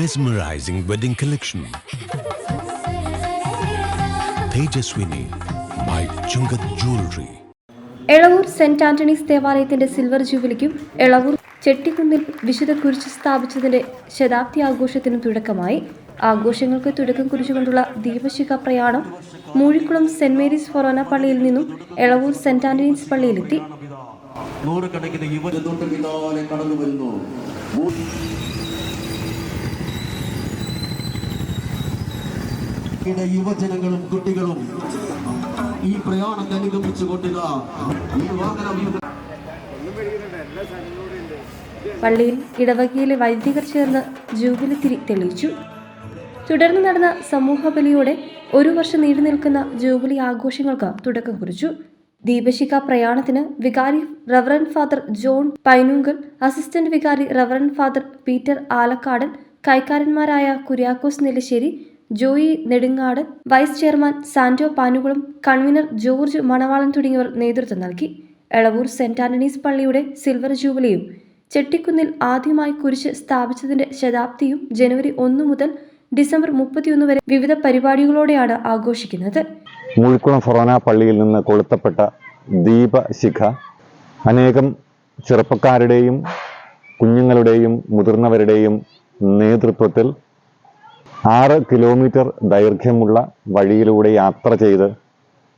mesmerizing wedding collection Tejaswini by Chungath jewellery Elavoor Saint Antony's ദേവാലയത്തിന്റെ silver ജൂബിലിക്കും എളവൂർ ചെട്ടിക്കുന്നിൽ വിശുദ്ധ കുരിശ് സ്ഥാപിച്ചതിന്റെ ശതാബ്ദി ആഘോഷത്തിനും തുടക്കമായി. ആഘോഷങ്ങൾക്ക് തുടക്കം കുറിച്ചുകൊണ്ടുള്ള ദീപശിഖ പ്രയാണം മൂഴിക്കുളം സെന്റ് മേരീസ് ഫൊറോന പള്ളിയിൽ നിന്നും എളവൂർ സെന്റ് ആന്റണീസ് പള്ളിയിലെത്തി. നൂറുകണക്കിന് യുവ തൊട്ട് കടന്നു വരുന്നു ഇവിടെ യുവജനങ്ങളും കുട്ടികളും. ഈ പ്രയാണം അനുഗമിച്ചു കൊണ്ടുക ഈ വാഹനം പള്ളിയിൽ ഇടവകയിലെ വൈദികർ ചേർന്ന് ജൂബിലി തിരി തെളിയിച്ചു. തുടർന്ന് നടന്ന സമൂഹ ബലിയോടെ ഒരു വർഷം നീണ്ടു നിൽക്കുന്ന ജൂബിലി ആഘോഷങ്ങൾക്ക് തുടക്കം കുറിച്ചു. ദീപശിഖ പ്രയാണത്തിന് വികാരി reverend father John Painunkal assistant വികാരി reverend father Peter Alakkadan കൈക്കാരന്മാരായ Kuriakose Nellissery Joy Nedungad vice chairman Santo Panukulam convener George Manavalan തുടങ്ങിയവർ നേതൃത്വം നൽകി. എളവൂർ സെന്റ് ആന്റണീസ് പള്ളിയുടെ സിൽവർ ജൂബിലിയും ചെട്ടിക്കുന്നിൽ ആദ്യമായി കുരിശ് സ്ഥാപിച്ചതിന്റെ ശതാബ്ദിയും ജനുവരി ഒന്ന് മുതൽ ഡിസംബർ മുപ്പത്തിയൊന്ന് വരെ വിവിധ പരിപാടികളോടെയാണ് ആഘോഷിക്കുന്നത്. മുഴിക്കുളം ഫൊറോന പള്ളിയിൽ നിന്ന് കൊളുത്തപ്പെട്ട ദീപശിഖ അനേകം ചെറുപ്പക്കാരുടെയും കുഞ്ഞുങ്ങളുടെയും മുതിർന്നവരുടെയും നേതൃത്വത്തിൽ ആറ് കിലോമീറ്റർ ദൈർഘ്യമുള്ള വഴിയിലൂടെ യാത്ര ചെയ്ത്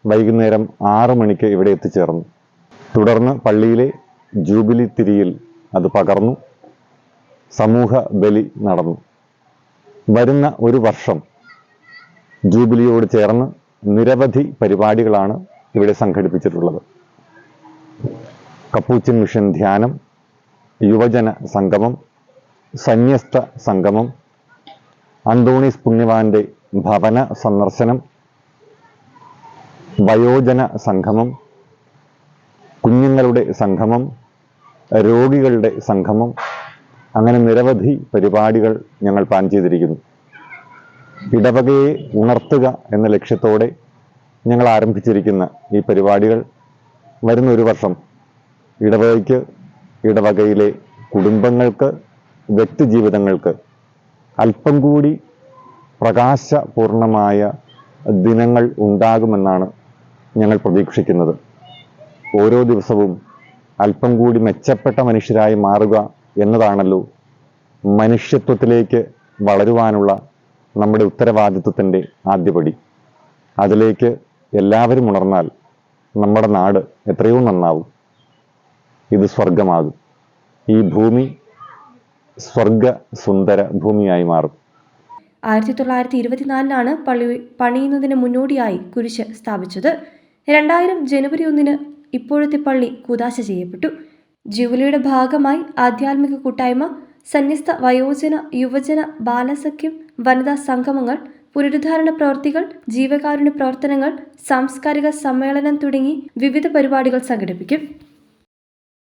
വൈകുന്നേരം ആറ് മണിക്ക് ഇവിടെ എത്തിച്ചേർന്നു. തുടർന്ന് പള്ളിയിലെ ജൂബിലി തിരിയിൽ അത് പകർന്നു. സമൂഹ ബലി നടന്നു. വരുന്ന ഒരു വർഷം ജൂബിലിയോട് ചേർന്ന് നിരവധി പരിപാടികളാണ് ഇവിടെ സംഘടിപ്പിച്ചിട്ടുള്ളത്. കപ്പൂച്ചിൻ മിഷൻ ധ്യാനം യുവജന സംഗമം സന്യസ്ത സംഗമം അന്തോണീസ് പുണ്യവാന്റെ ഭവന സന്ദർശനം വയോജന സംഗമം കുഞ്ഞുങ്ങളുടെ സംഗമം രോഗികളുടെ സംഗമം അങ്ങനെ നിരവധി പരിപാടികൾ ഞങ്ങൾ പ്ലാൻ ചെയ്തിരിക്കുന്നു. ഇടവകയെ ഉണർത്തുക എന്ന ലക്ഷ്യത്തോടെ ഞങ്ങൾ ആരംഭിച്ചിരിക്കുന്ന ഈ പരിപാടികൾ വരുന്ന ഒരു വർഷം. ഇടവകയ്ക്ക് ഇടവകയിലെ കുടുംബങ്ങൾക്ക് വ്യക്തിജീവിതങ്ങൾക്ക് അല്പം കൂടി പ്രകാശപൂർണമായ ദിനങ്ങൾ ഉണ്ടാകുമെന്നാണ് ഞങ്ങൾ പ്രതീക്ഷിക്കുന്നത്. ഓരോ ദിവസവും അല്പം കൂടി മെച്ചപ്പെട്ട മനുഷ്യരായി മാറുക എന്നതാണല്ലോ മനുഷ്യത്വത്തിലേക്ക് വളരുവാനുള്ള നമ്മുടെ ഉത്തരവാദിത്വത്തിന്റെ ആദ്യപടി. അതിലേക്ക് എല്ലാവരും ഉണർന്നാൽ നമ്മുടെ നാട് എത്രയോ നന്നാവും. ഇത് സ്വർഗമാകും ഈ ഭൂമി സ്വർഗ സുന്ദര ഭൂമിയായി മാറും. ആയിരത്തി തൊള്ളായിരത്തി ഇരുപത്തിനാലിലാണ് പള്ളി പണിയുന്നതിന് മുന്നോടിയായി കുരിശ് സ്ഥാപിച്ചത്. രണ്ടായിരം ജനുവരി ഒന്നിന് ഇപ്പോഴത്തെ പള്ളി കൂതാശ ചെയ്യപ്പെട്ടു. ജൂബിലിയുടെ ഭാഗമായി ആധ്യാത്മിക കൂട്ടായ്മ സന്യസ്ത വയോജന യുവജന ബാലസഖ്യം വനിതാ സംഗമങ്ങൾ പുനരുദ്ധാരണ പ്രവർത്തികൾ ജീവകാരുണ്യ പ്രവർത്തനങ്ങൾ സാംസ്കാരിക സമ്മേളനം തുടങ്ങി വിവിധ പരിപാടികൾ സംഘടിപ്പിക്കും.